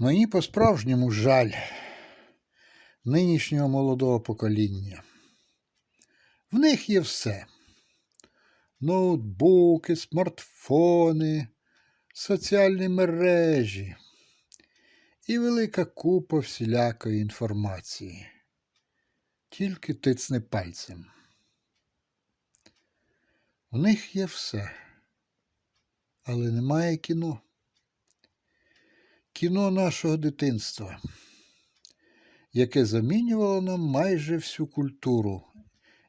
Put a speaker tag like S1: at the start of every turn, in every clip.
S1: Мені по-справжньому жаль нинішнього молодого покоління. В них є все: ноутбуки, смартфони, соціальні мережі і велика купа всілякої інформації. Тільки тицне пальцем. У них є все, але немає кіно кіно нашого дитинства, яке замінювало нам майже всю культуру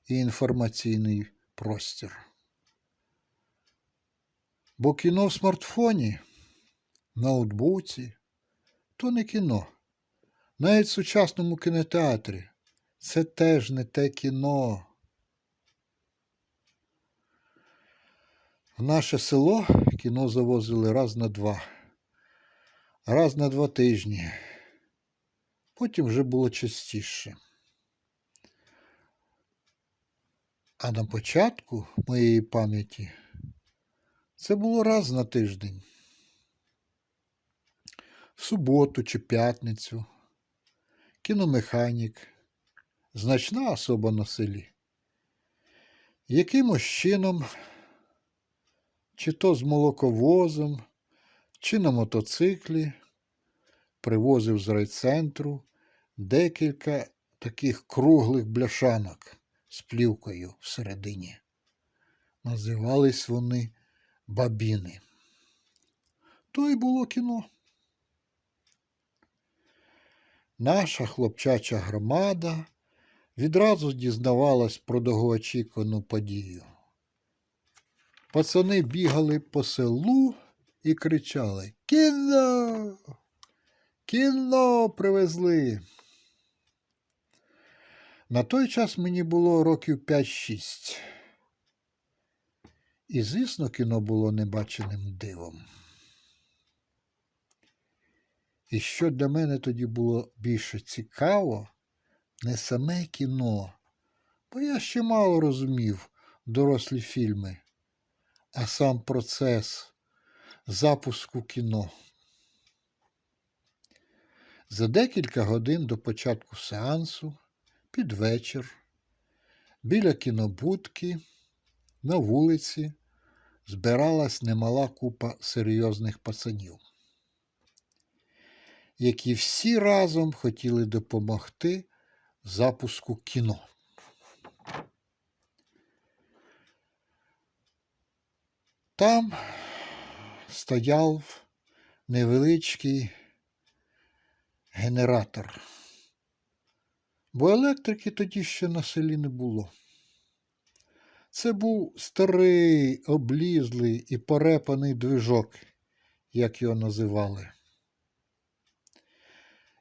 S1: і інформаційний простір. Бо кіно в смартфоні, ноутбуці то не кіно. Навіть в сучасному кінотеатрі це теж не те кіно. В наше село кіно завозили раз на два раз на два тижні. Потім вже було частіше. А на початку моєї пам'яті це було раз на тиждень. В суботу чи п'ятницю, кіномеханік, значна особа на селі. Якимось чином, чи то з молоковозом, чи на мотоциклі, привозив з райцентру декілька таких круглих бляшанок з плівкою всередині. Називались вони бабіни. То й було кіно. Наша хлопчача громада відразу дізнавалась про довгоочікувану подію. Пацани бігали по селу і кричали Кіно! Кіно привезли. На той час мені було років 5-6. І, звісно, кіно було небаченим дивом. І що для мене тоді було більше цікаво, не саме кіно, бо я ще мало розумів дорослі фільми, а сам процес запуску кіно. За декілька годин до початку сеансу, під вечір, біля кінобудки, на вулиці збиралась немала купа серйозних пацанів, які всі разом хотіли допомогти запуску кіно. Там стояв невеличкий генератор, бо електрики тоді ще на селі не було. Це був старий, облізлий і порепаний движок, як його називали.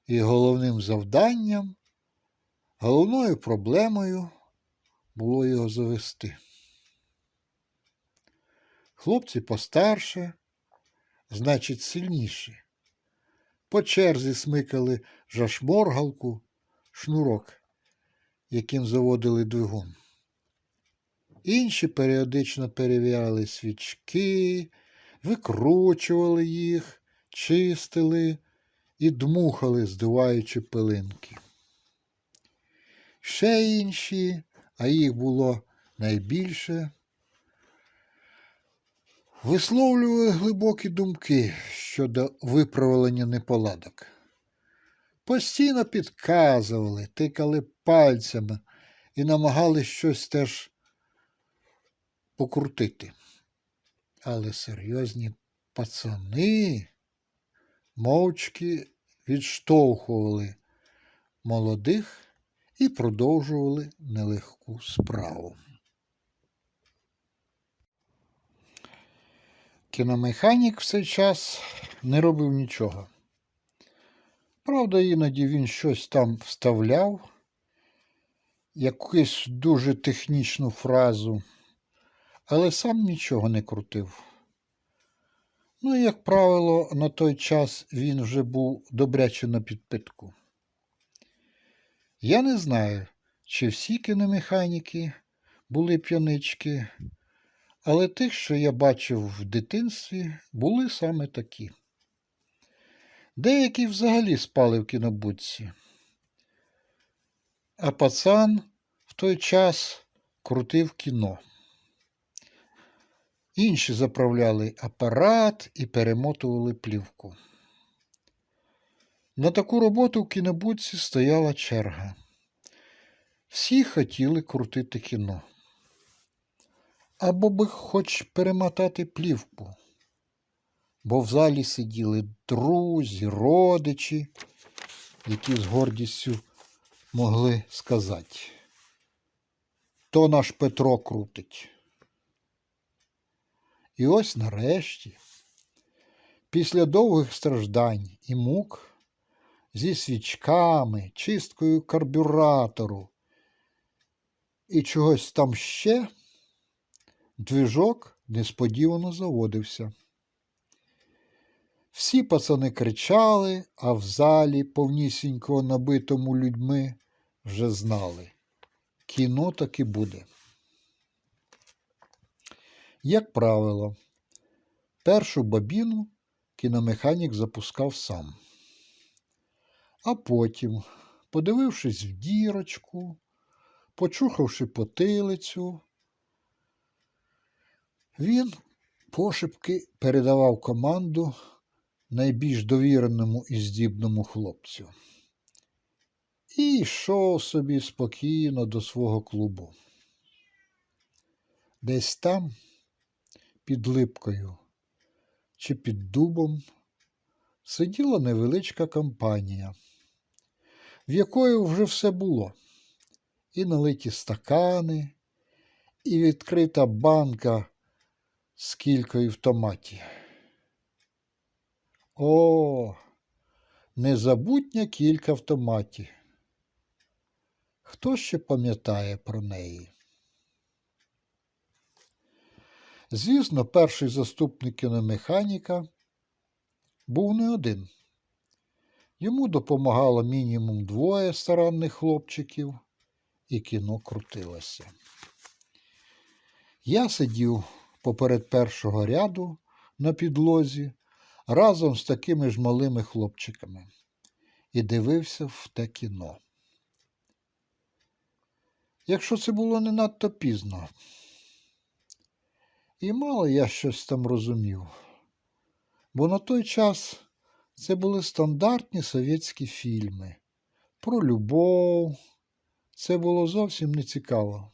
S1: І головним завданням, головною проблемою було його завести. Хлопці постарше, значить, сильніші. По черзі смикали жашморгалку, шнурок, яким заводили двигун. Інші періодично перевіряли свічки, викручували їх, чистили і дмухали, здуваючи пилинки. Ще інші, а їх було найбільше, висловлювали глибокі думки щодо виправлення неполадок. Постійно підказували, тикали пальцями і намагались щось теж покрутити. Але серйозні пацани мовчки відштовхували молодих і продовжували нелегку справу. Кіномеханік в цей час не робив нічого. Правда, іноді він щось там вставляв, якусь дуже технічну фразу, але сам нічого не крутив. Ну, і, як правило, на той час він вже був добряче на підпитку. Я не знаю, чи всі кіномеханіки були п'янички, але тих, що я бачив в дитинстві, були саме такі. Деякі взагалі спали в кінобудці. А пацан в той час крутив кіно. Інші заправляли апарат і перемотували плівку. На таку роботу в кінобудці стояла черга. Всі хотіли крутити кіно. Або би хоч перемотати плівку, бо в залі сиділи друзі, родичі, які з гордістю могли сказати. То наш Петро крутить. І ось нарешті, після довгих страждань і мук, зі свічками, чисткою карбюратору і чогось там ще, двіжок несподівано заводився. Всі пацани кричали, а в залі, повнісінько набитому людьми, вже знали. Кіно таки буде. Як правило, першу бабіну кіномеханік запускав сам. А потім, подивившись в дірочку, почухавши потилицю, він пошепки передавав команду найбільш довіреному і здібному хлопцю. І йшов собі спокійно до свого клубу. Десь там, під липкою чи під дубом, сиділа невеличка компанія, в якої вже все було. І налиті стакани, і відкрита банка з кількою в томаті. О, незабутня кілька в томаті. Хто ще пам'ятає про неї? Звісно, перший заступник кіномеханіка був не один. Йому допомагало мінімум двоє старанних хлопчиків, і кіно крутилося. Я сидів поперед першого ряду на підлозі разом з такими ж малими хлопчиками і дивився в те кіно. Якщо це було не надто пізно, і мало я щось там розумів, бо на той час це були стандартні совєтські фільми про любов. Це було зовсім не цікаво.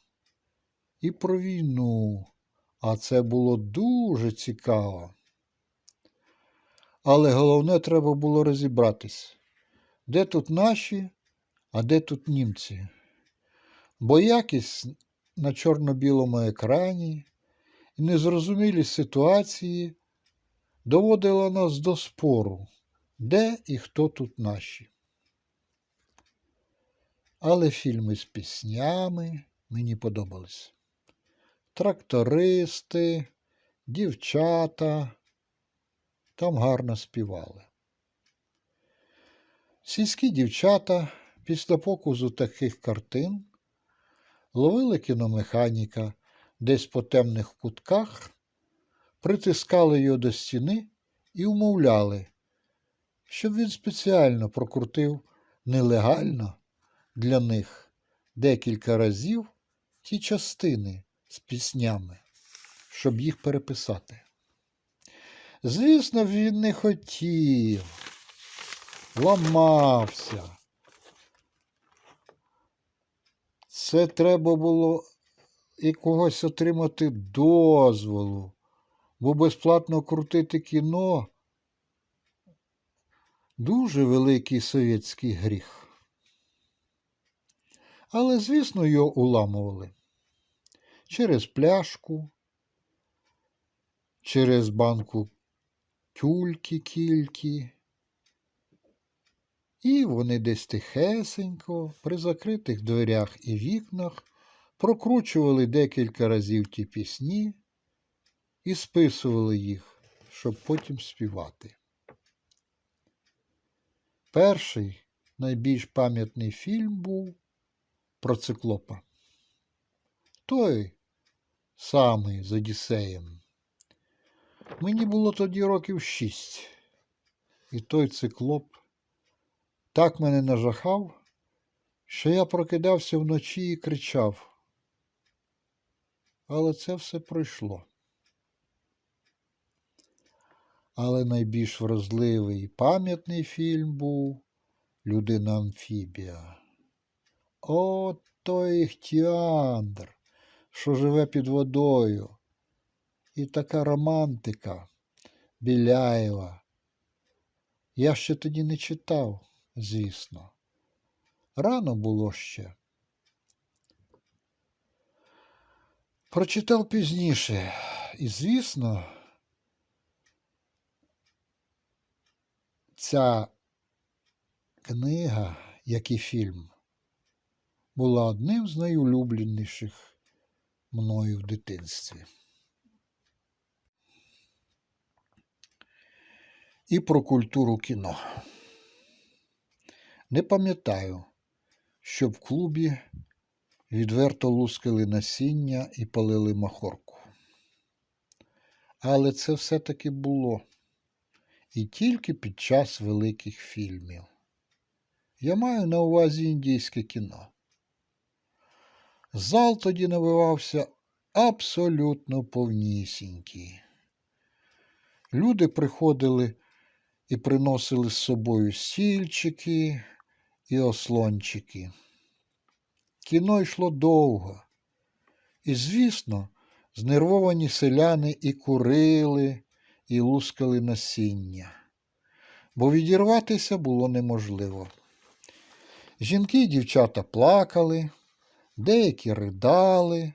S1: І про війну, а це було дуже цікаво. Але головне треба було розібратись, де тут наші, а де тут німці. Бо якість на чорно-білому екрані і незрозумілі ситуації доводила нас до спору, де і хто тут наші. Але фільми з піснями мені подобались. Трактористи, дівчата там гарно співали. Сільські дівчата після показу таких картин ловили кіномеханіка десь по темних кутках, притискали його до стіни і умовляли, щоб він спеціально прокрутив нелегально для них декілька разів ті частини з піснями, щоб їх переписати. Звісно, він не хотів, ламався. Це треба було і когось отримати дозволу, бо безплатно крутити кіно дуже великий совєтський гріх. Але, звісно, його уламували через пляшку, через банку тюльки кільки. І вони десь тихесенько, при закритих дверях і вікнах, прокручували декілька разів ті пісні і списували їх, щоб потім співати. Перший найбільш пам'ятний фільм був про циклопа. Той самий з Одіссеєм. Мені було тоді років шість. І той циклоп так мене нажахав, що я прокидався вночі і кричав. Але це все пройшло. Але найбільш вразливий і пам'ятний фільм був Людина Амфібія. О, той Іхтіандр, що живе під водою. І така романтика Біляєва. Я ще тоді не читав, звісно. Рано було ще. Прочитав пізніше. І, звісно, ця книга, як і фільм, була одним з найулюбленіших мною в дитинстві. І про культуру кіно. Не пам'ятаю, щоб в клубі відверто лускали насіння і палили махорку. Але це все-таки було і тільки під час великих фільмів. Я маю на увазі індійське кіно. Зал тоді набивався абсолютно повнісінький. Люди приходили і приносили з собою стільчики і ослончики. Кіно йшло довго. І, звісно, знервовані селяни і курили, і лускали насіння, бо відірватися було неможливо. Жінки і дівчата плакали, деякі ридали.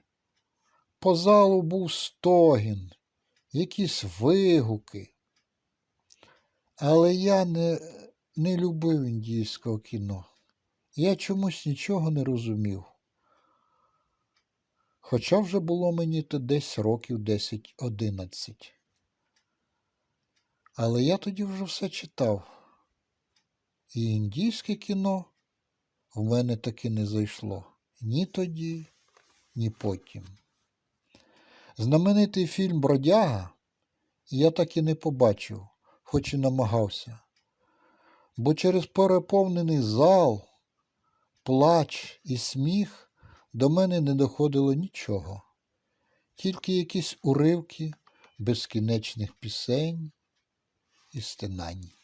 S1: По залу був стогін, якісь вигуки. Але я не, не любив індійського кіно. Я чомусь нічого не розумів. Хоча вже було мені то десь років 10-11. Але я тоді вже все читав. І індійське кіно в мене таки не зайшло ні тоді, ні потім. Знаменитий фільм Бродяга я так і не побачив, хоч і намагався. Бо через переповнений зал, плач і сміх до мене не доходило нічого, тільки якісь уривки безкінечних пісень і стинань.